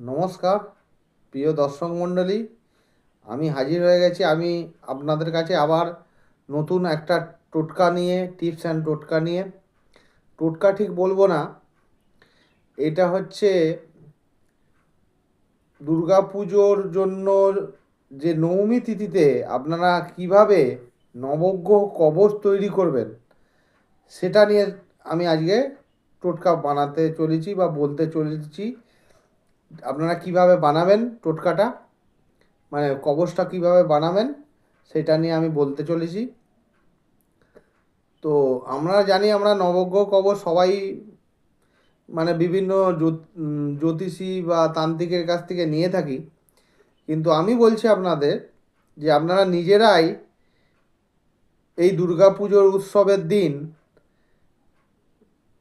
নমস্কার, প্রিয় দর্শক মণ্ডলী, আমি হাজির হয়ে গেছি। আমি আপনাদের কাছে আবার নতুন একটা টোটকা নিয়ে, টিপস অ্যান্ড টোটকা নিয়ে। টোটকা ঠিক বলব না, এটা হচ্ছে দুর্গা পুজোর জন্য যে নবমী তিথিতে আপনারা কীভাবে নবগ্রহ কবচ তৈরি করবেন, সেটা নিয়ে আমি আজকে টোটকা বানাতে চলেছি বা বলতে চলেছি। আপনারা কীভাবে বানাবেন টোটকাটা? মানে কবচটা কীভাবে বানাবেন, সেটা নিয়ে আমি বলতে চলেছি। তো আমরা জানি আমরা নবগ্রহ কবচ সবাই মানে বিভিন্ন জ্যোতিষী বা তান্ত্রিকের কাছ থেকে নিয়ে থাকি। কিন্তু আমি বলছি আপনাদের যে আপনারা নিজেরাই এই দুর্গা পুজোর উৎসবের দিন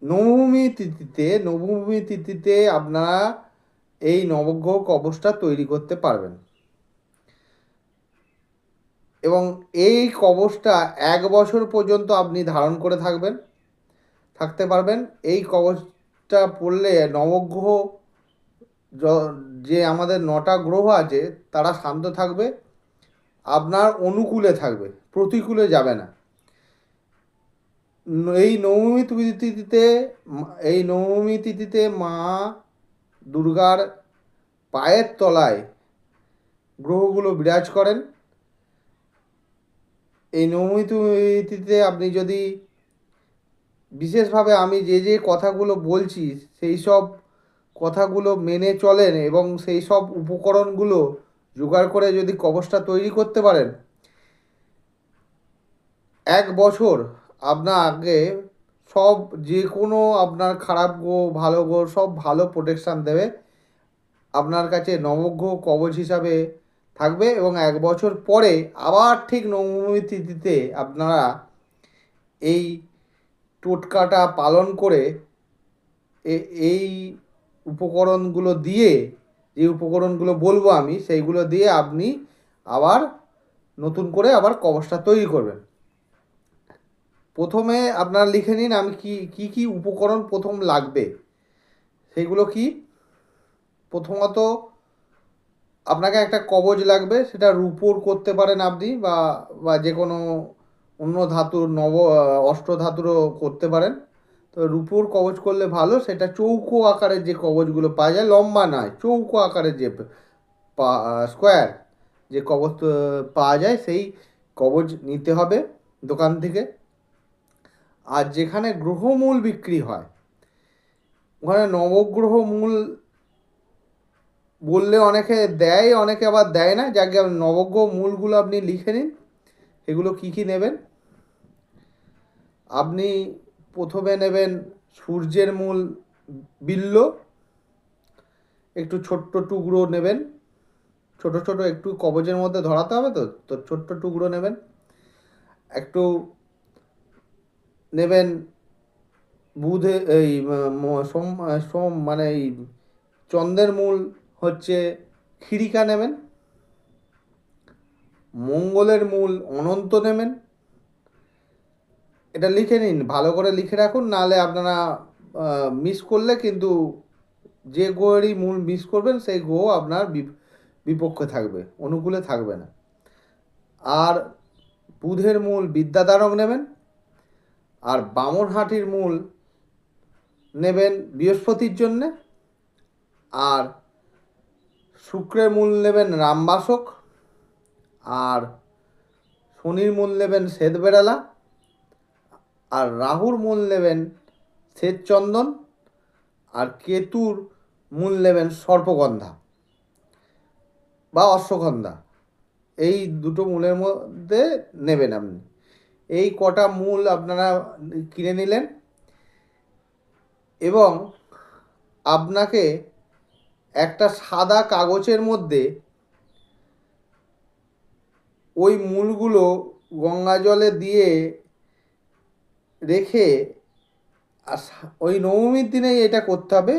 নবমী তিথিতে নবমী তিথিতে আপনারা এই নবগ্রহ কবচটা তৈরি করতে পারবেন। এবং এই কবচটা এক বছর পর্যন্ত আপনি ধারণ করে থাকবেন, থাকতে পারবেন। এই কবচটা পড়লে নবগ্রহ যে আমাদের নটা গ্রহ আছে, তারা শান্ত থাকবে, আপনার অনুকূলে থাকবে, প্রতিকূলে যাবে না। এই নবমী তিথিতে, এই নবমী তিথিতে মা দুর্গার পায়ের তলায় গ্রহগুলো বিরাজ করেন। এই নবমী তিথিতে আপনি যদি বিশেষভাবে আমি যে যে কথাগুলো বলছি, সেই সব কথাগুলো মেনে চলেন এবং সেই সব উপকরণগুলো জোগাড় করে যদি কবচটা তৈরি করতে পারেন, এক বছর আপনার আগে সব যে কোনো আপনার খারাপ গো, ভালো গো, সব ভালো প্রোটেকশান দেবে। আপনার কাছে নবগ্রহ কবচ হিসাবে থাকবে এবং এক বছর পরে আবার ঠিক নবমী তিথিতে আপনারা এই টোটকাটা পালন করে এই উপকরণগুলো দিয়ে, যে উপকরণগুলো বলব আমি, সেইগুলো দিয়ে আপনি আবার নতুন করে আবার কবচটা তৈরি করবেন। প্রথমে আপনারা লিখে নিন আমি কি কি কি উপকরণ প্রথম লাগবে। সেইগুলো কি? প্রথমত আপনাকে একটা কবজ লাগবে, সেটা রূপোর করতে পারেন আপনি বা বা যে কোনো অন্য ধাতুর নব অষ্ট ধাতুরও করতে পারেন। তো রূপোর কবজ করলে ভালো, সেটা চৌকো আকারের যে কবজগুলো পাওয়া যায়, লম্বা নয়, চৌকো আকারের যে স্কোয়ার যে কবজ পাওয়া যায়, সেই কবজ নিতে হবে দোকান থেকে। আর যেখানে গ্রহমূল বিক্রি হয়, ওখানে নবগ্রহ মূল বললে অনেকে দেয়, অনেকে আবার দেয় না। যাকে, নবগ্রহ মূলগুলো আপনি লিখে নিন। এগুলো কি কি নেবেন? আপনি প্রথমে নেবেন সূর্যের মূল বিল্ল। একটু ছোট্ট টুকরো নেবেন। ছোট ছোট একটু কবজের মধ্যে ধরাতে হবে তো তো ছোট্ট টুকরো নেবেন। একটু নেবেন বুধে এই সোম সোম মানে এই চন্দ্রের মূল হচ্ছে খিরিকা নেবেন, মঙ্গলের মূল অনন্ত নেবেন। এটা লিখে নিন, ভালো করে লিখে রাখুন, নাহলে আপনারা মিস করলে কিন্তু যে গোয়েরই মূল মিস করবেন, সেই গো আপনার বিপ- বিপক্ষে থাকবে, অনুকূলে থাকবে না। আর বুধের মূল বিদ্যাদারক নেবেন আর বামনহাটির মূল নেবেন বৃহস্পতির জন্যে, আর শুক্রের মূল নেবেন রামবাসক, আর শনির মূল নেবেন শ্বেতবেড়ালা, আর রাহুর মূল নেবেন শ্বেতচন্দন, আর কেতুর মূল নেবেন সর্পগন্ধা বা অশ্বগন্ধা। এই দুটো মূলের মধ্যে নেবেন আপনি। এই কটা মূল আপনারা কিনে নিলেন এবং আপনাকে একটা সাদা কাগজের মধ্যে ওই মূলগুলো গঙ্গা জলে দিয়ে রেখে আর ওই নবমীর দিনেই এটা করতে হবে।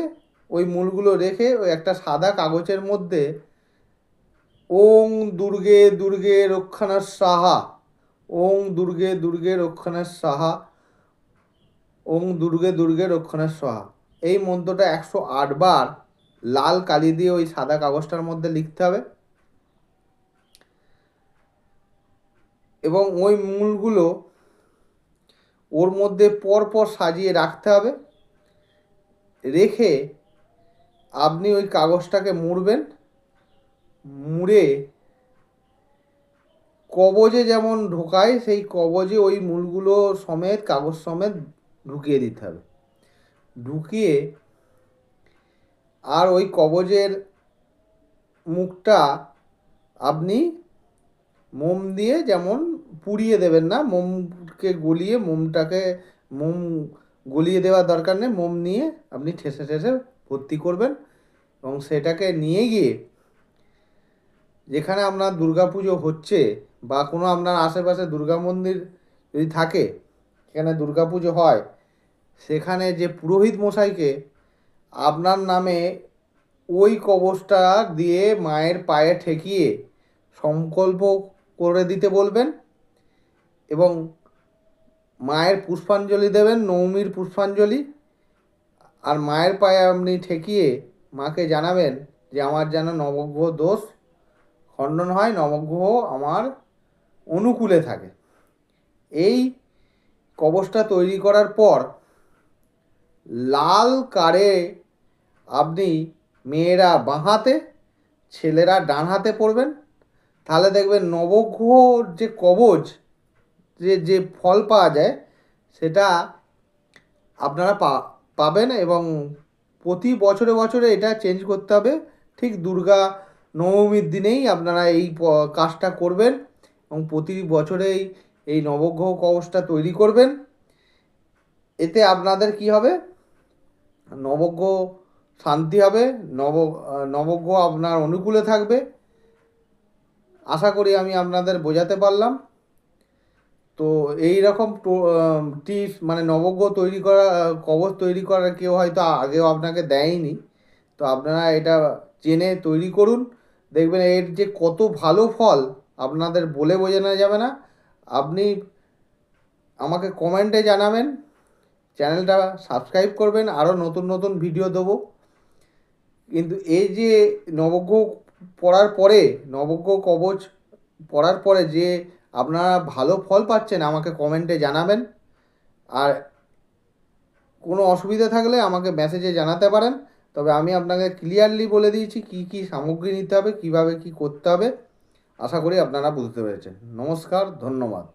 ওই মূলগুলো রেখে ওই একটা সাদা কাগজের মধ্যে ওং দুর্গে দুর্গে রক্ষণা সাহা ওং দুর্গে দুর্গে রক্ষণের সাহা ওং দুর্গে দুর্গে রক্ষণের সাহা এই মন্ত্রটা একশো আটবার লাল কালি দিয়ে ওই সাদা কাগজটার মধ্যে লিখতে হবে। এবং ওই মূলগুলো ওর মধ্যে পর পর সাজিয়ে রাখতে হবে। রেখে আপনি ওই কাগজটাকে মুড়বেন। মুড়ে কবজে যেমন ঢোকায়, সেই কবজে ওই মূলগুলো সমেত, কাগজ সমেত ঢুকিয়ে দিতে হবে। ঢুকিয়ে আর ওই কবজের মুখটা আপনি মোম দিয়ে যেমন পুড়িয়ে দেবেন না, মোমকে গলিয়ে, মোমটাকে, মোম গলিয়ে দেওয়ার দরকার নেই, মোম নিয়ে আপনি ঠেসে ঠেসে ভর্তি করবেন এবং সেটাকে নিয়ে গিয়ে যেখানে আপনার দুর্গাপুজো হচ্ছে বা কোনো আপনার আশেপাশে দুর্গা মন্দির যদি থাকে সেখানে দুর্গাপুজো হয়, সেখানে যে পুরোহিত মশাইকে আপনার নামে ওই কবচটা দিয়ে মায়ের পায়ে ঠেকিয়ে সংকল্প করে দিতে বলবেন এবং মায়ের পুষ্পাঞ্জলি দেবেন, নৌমির পুষ্পাঞ্জলি। আর মায়ের পায়ে আপনি ঠেকিয়ে মাকে জানাবেন যে, আমার যেন নবগ্রহ দোষ খণ্ডন হয়, নবগ্রহ আমার অনুকূলে থাকে। এই কবচটা তৈরি করার পর লাল কারে আপনি মেয়েরা বাঁ হাতে, ছেলেরা ডান হাতে পড়বেন। তাহলে দেখবেন নবগ্রহর যে কবচ, যে যে ফল পাওয়া যায়, সেটা আপনারা পাবেন এবং প্রতি বছরে বছরে এটা চেঞ্জ করতে হবে। ঠিক দুর্গা নবমীর দিনেই আপনারা এই কাজটা করবেন এবং প্রতি বছরেই এই নবগ্রহ কবচটা তৈরি করবেন। এতে আপনাদের কি হবে? নবগ্রহ শান্তি হবে, নব, নবগ্রহ আপনার অনুকূলে থাকবে। আশা করি আমি আপনাদের বোঝাতে পারলাম। তো এই রকম টিপস মানে নবগ্রহ তৈরি করা, কবচ তৈরি করার কেউ হয়তো আগেও আপনাকে দেয়নি। তো আপনারা এটা জেনে তৈরি করুন। দেখবেন এর যে কত ভালো ফল আপনাদের বলে বোঝানো যাবে না। আপনি আমাকে কমেন্টে জানাবেন চ্যানেলটা সাবস্ক্রাইব করবেন আরও নতুন নতুন ভিডিও দেবো। কিন্তু এই যে নবগ্রহ পড়ার পরে, নবগ্রহ কবচ পড়ার পরে যে আপনারা ভালো ফল পাচ্ছেন, আমাকে কমেন্টে জানাবেন। আর কোনো অসুবিধা থাকলে আমাকে মেসেজে জানাতে পারেন। তবে আমি আপনাকে ক্লিয়ারলি বলে দিয়েছি কি কি সামগ্রী নিতে হবে, কীভাবে কি করতে হবে। আশা করি আপনারা বুঝতে পেরেছেন। নমস্কার, ধন্যবাদ।